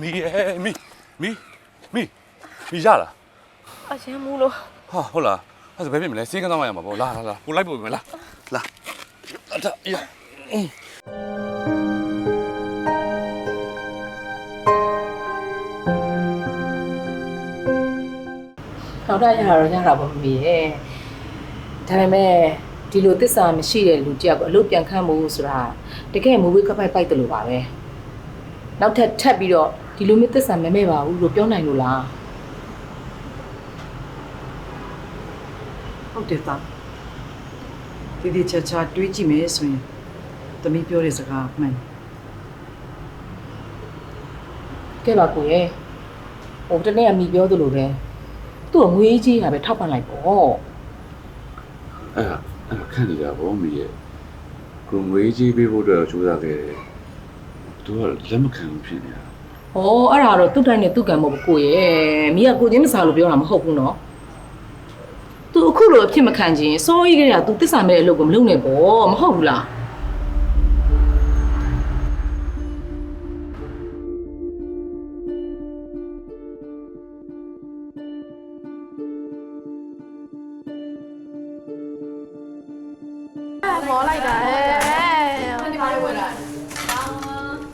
မီရဲ့မီမီမီမီရလားအရန်မူလို့ဟာဟုတ်လားအဲ့ဒါဘယ်ဖြစ်မလဲစေးကန်းသားမရမှာပေါ့လာလာလာကိုလိုက်ပို့ပြီမလားလာအတာရထောက်ထားရတာတော့ရတာပေါ့မမေရဲ့ဒါပေမဲ့ဒီလိုတစ္ဆာမရှိတဲ့လူတယောက်ကိုအလုပ်ပြန်ခန့်မှုဆိုတာတကယ်မူဝေးကပိုက်ပိုက်တယ်လို့ပါပဲ နောက်ထပ်ထပ်ပြီးတော့ဒီလိုမျိုးတစ္ဆာမမဲပါဘူးလို့ပြောနိုင်လို့လားဟုတ်တယ်သားဒီဒီချာချာတွေးကြည့်မယ်ဆိုရင်သမီးပြောတဲ့စကားမှန်တယ်ကဲပါကိုရဲ့ဟိုတနေ့ကမိပြောသလိုပဲသူ့ကိုငွေကြီးကပဲထောက်ပံ့လိုက်ပေါ့အဲ့ဒါအဲ့ဒါခန့်နေတာပေါ့မီရဲ့ကိုငွေကြီးပေးဖို့အတွက်ကြိုးစားခဲ့တယ် သူကလက်မခံဘူးဖြစ်နေတာဟောအဲ့ဒါတော့သူ့တိုင်းနဲ့သူ့ကံမဟုတ်ဘူးကိုရဲ့မိကကိုချင်းမစားလို့ပြောတာမဟုတ်ဘူးနော်သူအခုလိုအဖြစ်မခံခြင်းစောကြီးကလေးကသူတစ္ဆာမဲ့အလုပ်ကိုမလုပ်နဲ့ပေါ့မဟုတ်ဘူးလားမောလိုက်တာဟဲ့ဒီမှာလေးဝယ်လာ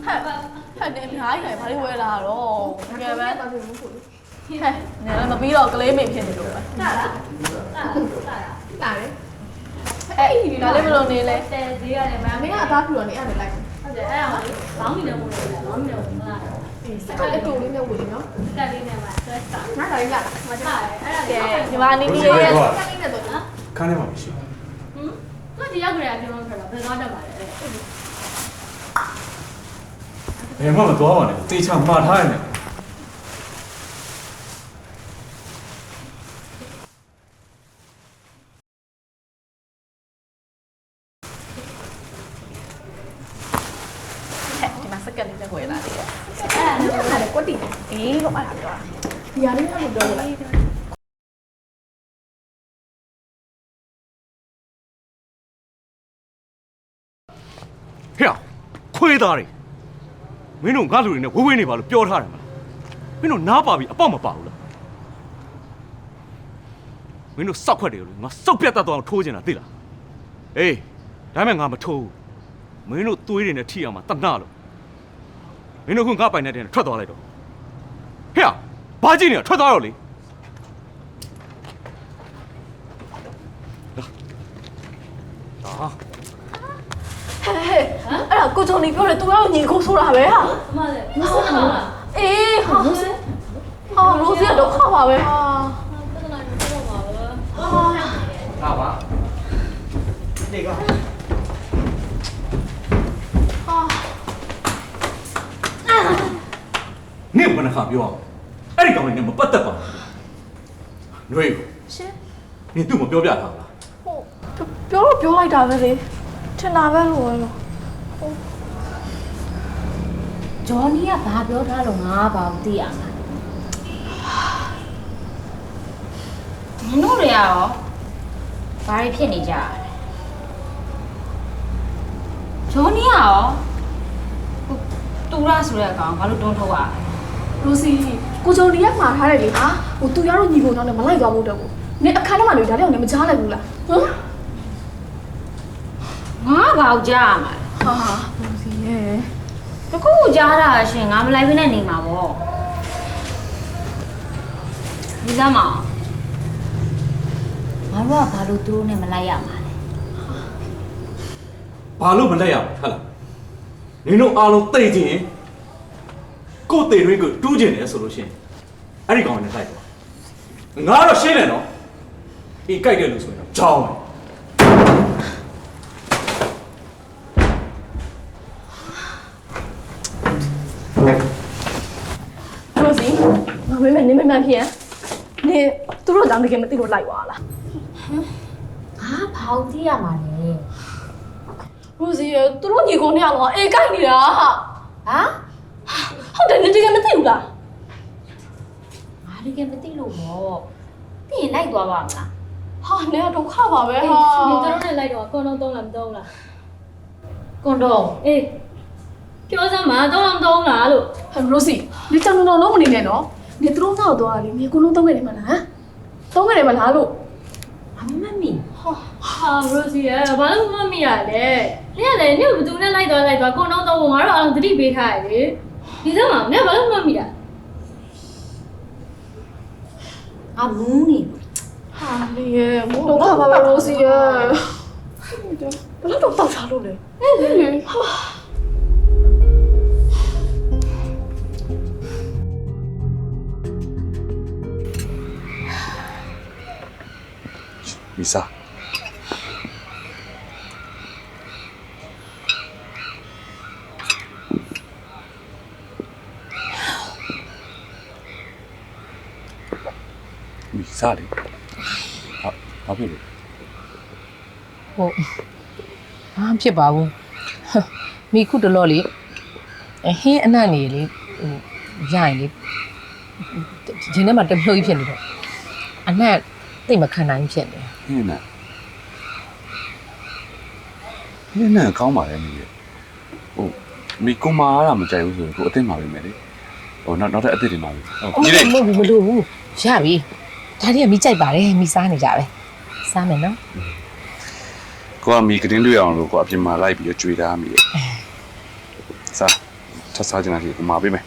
ဟဲ့ဟဲ့ ဒီအများကြီးပဲဘာလေးဝယ်လာတော့တကယ်ပဲဟဲ့နေလည်းမပြီးတော့ကလေးမေဖြစ်နေလို့ပဲတာလားတာလေအဲ့ဒီဒါလေးဘယ်လိုနေလဲတဲဈေးရတယ်ဗျာမင်းကအသားပြူတော့နေအဲ့ဒါလိုက်ဟုတ်တယ်အဲ့ဒါမှဘောင်းနေတယ်မို့လို့ဘောင်းနေတယ်မလားစက်အတူလေးနဲ့ဝယ်နော်တက်လေးနဲ့မှဆွဲစားငါဒါလေးလာမချထားတယ်အဲ့ဒါကဲလေးဒီမှာနေနေရဲ့စက်လေးနဲ့တော့နော်ခန်းထဲမှာမရှိဟမ်သူဒီရောက်ကြရပြောလို့ဆိုတော့ဘယ်သွားတတ်ပါလဲ ဘူးဘယ်မှမသွားပါနဲ့တေချာမှားထားရတယ်ဟဲ့ဒီမှာစက်ကလေးနဲ့ဝယ်လာတယ်အဲ့ဒါလည်းအဲ့ဒါကွက်တီအေးလို့မှလာပြောတာဒီဟာလေးကလည်းပြောလိုက်ဟဲ့ခွေးသားတွေ မင်းတို့ငါလူတွေနဲ့ဝေးဝေးနေပါလို့ပြောထားတယ်မလားမင်းတို့နားပါပြီအပေါက်မပါဘူးလားမင်းတို့စောက်ခွက်တယ်လို့ငါစောက်ပြတ်တတ်တော့ထိုးချင်တာသိလားအေးဒါမဲ့ငါမထိုးဘူးမင်းတို့သွေးတွေနဲ့ထိအောင်မတတ်နာလို့မင်းတို့ကငါပိုင်နေတဲ့ထွက်သွားလိုက်တော့ဟဲ့ဘာကြည့်နေရထွက်သွားတော့လေ ဟာ ဟဲ့အဲ့ ဒါကိုချုံနေပြောတယ်သူကတော့ညီကိုဆိုတာပဲဟာအမလည်းမဆက်တော့လားအေးဟာရိုးစဟာရိုးစကတော့ခါပါပဲဟာပြဿနာမဆက်တော့ပါဘူးလာပါနင့်ဘယ်နှခါပြောအောင်အဲ့ဒီကောင်လေးနဲ့မပတ်သက်ပါဘူးຫນွေရှင်နင်သူ့မပြောပြထားဘူးလားဟိုပြောတော့ပြောလိုက်တာပဲလေထင်တာပဲလို့ပဲလို့ ဂျော်နီကဘာပြောထားလို့ငါဘာမသိရမှာမင်းတို့တွေရောဘာတွေဖြစ်နေကြလဲဂျော်နီကရောဟိုတူရဆိုတဲ့ကောင်ဘာလို့တွန်းထုတ်ရလဲရိုးစီကိုချုံဒီကမှာထားတယ်လေဟာဟိုသူရတော့ညီကိုတော့လည်းမလိုက်သွားဘူးတော့ဘူးနင်အခန်းထဲမှာနေဒါလေးအောင်လည်းမကြားလိုက်ဘူးလားဟမ်ငါဘာကိုကြားရမှာလဲဟာရိုးစီရဲ့ တခုခုကြားတာရှင်ငါမလိုက်ဘဲနဲ့နေမှာပေါ့ဒီသားမအောင်ငါတို့ကဘာလို့သူတို့နဲ့မလိုက်ရမှာလဲဘာလို့မလက်ရမှာဟဟလားနင်တို့အားလုံးတိတ်ချင်းရင်ကိုယ်တေရင်းကိုတူးကျင်တယ်ဆိုလို့ရှိရင်အဲ့ဒီကောင်နဲ့တိုက်သွားငါတော့ရှင်းတယ်နော်အေးကြိုက်တယ်လို့ဆိုရင်တော့ကြောင်းတယ် ရိုးစီ ပေမဲ့နင်မမှန်ဖြစ်ရင်နင်သူတို့ကြောင့်တကယ်မသိလို့လိုက်သွားလားငါဘာလို့သိရမှာလဲရူစီရသူတို့ညီကိုနှစ်ယောက်တော့အေးကိုက်နေတာဟာဟာဟုတ်တယ်နင်တကယ်မသိဘူးလားငါတကယ်မသိလို့ပေါ့သိရင်လိုက်သွားပါမလားဟာနင်ကဒုက္ခပါပဲဟာနင်တို့နဲ့လိုက်တော့ကွန်တော့သုံးလားမသုံးလားကွန်တော့အေးပြောစမ်းမသုံးလားမသုံးလားလို့ရိုစီနင်ကြောင်တော့လုံးမနေနဲ့နော် နေသူတို့နောက်သွားလေမြေကုလုံးသုံးခဲ့တယ်မလားဟမ်သုံးခဲ့တယ်မလားလို့ဟာရိုစီရဘာလို့မမမိရလဲနင်ကလည်းနင်ဘသူနဲ့လိုက်သွားလိုက်သွားကိုတော့တော့ငါတို့အောင်သတိပေးထားရလေဒီစမ်းမနင်ဘာလို့မမိရအမူးနေဟာလေရဲ့မိုးတော့ပါပါရိုစီရဲ့ဘယ်တော့တောက်ချလို့လဲအေးလေဟာ မိစာမိစာလေဟာဘာဖြစ်လဲဟုတ်ဘာမှဖြစ်ပါဘူးဟမ်မိခုတလော့လေအဟင်းအနံ့နေလေဟိုရရင်လေဒီနေ့မှတမျိုးကြီးဖြစ်နေတော့အနံ့သိပ်မခံနိုင်ဖြစ်နေ ဟင်းနာဟင်းနာကောင်းပါလေမိရဲ့ဟိုမိကုမာရတာမကြိုက်ဘူးဆိုရင်ကိုအသိမှာပဲမယ်လေဟိုနောက်နောက်ထပ်အသိတွေမှာပဲဟုတ်မဒီလေဟုတ်ဘူးမလို့ဘူးရပြီဒါတွေကမိကြိုက်ပါတယ်မိစားနေကြပဲစားမယ်နော်ကိုကမိကတင်းတွေ့အောင်လို့ကိုအပြင်မှာလိုက်ပြီးတော့ကြွေထားမိရဲ့စားထပ်စားကြတာဒီကိုမှာပေးမယ်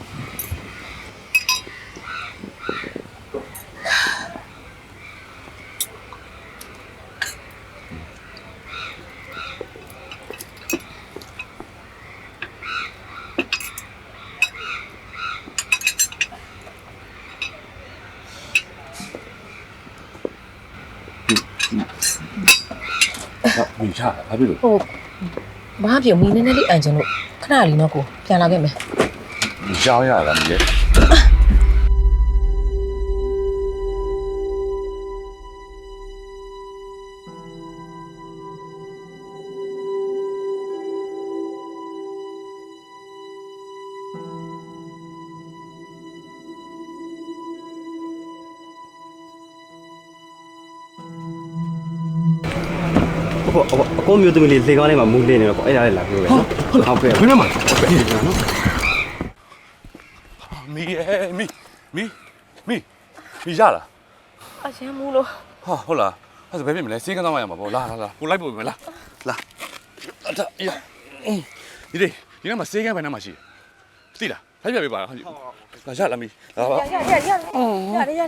ဟာမိချာဘာဖြစ်လို့ဟိုဘာပြုံမိနည်းနည်းလေးအန်ချင်လို့ခဏလေးနော်ကိုပြန်လာခဲ့မယ်ကြောင်းရတာမိရဲ့ ဟုတ်ပေါ့အကောမျိုးသမီးလေးလေကောင်းလေးမှာမူးလေးနေတော့ပေါ့အဲ့ဒါလေးလာပြောပဲနော်ဟုတ်ကဲ့ဘယ်နဲ့မှာဘယ်နဲ့နော်မိရဲ့မိမိမိမိရလားအရန်မူးလို့ဟာဟုတ်လားအဲ့ဒါဘယ်ဖြစ်မလဲစေးကန်းသွားမှရမှာပေါ့လာလာလာကိုလိုက်ပို့မယ်လားလာအတရဒီလေဒီကမှာစေးကန်းဘယ်နှမှာရှိသိလားဖိုက်ပြပေးပါလားဟုတ်လာရလာမိလာပါရရရရရရ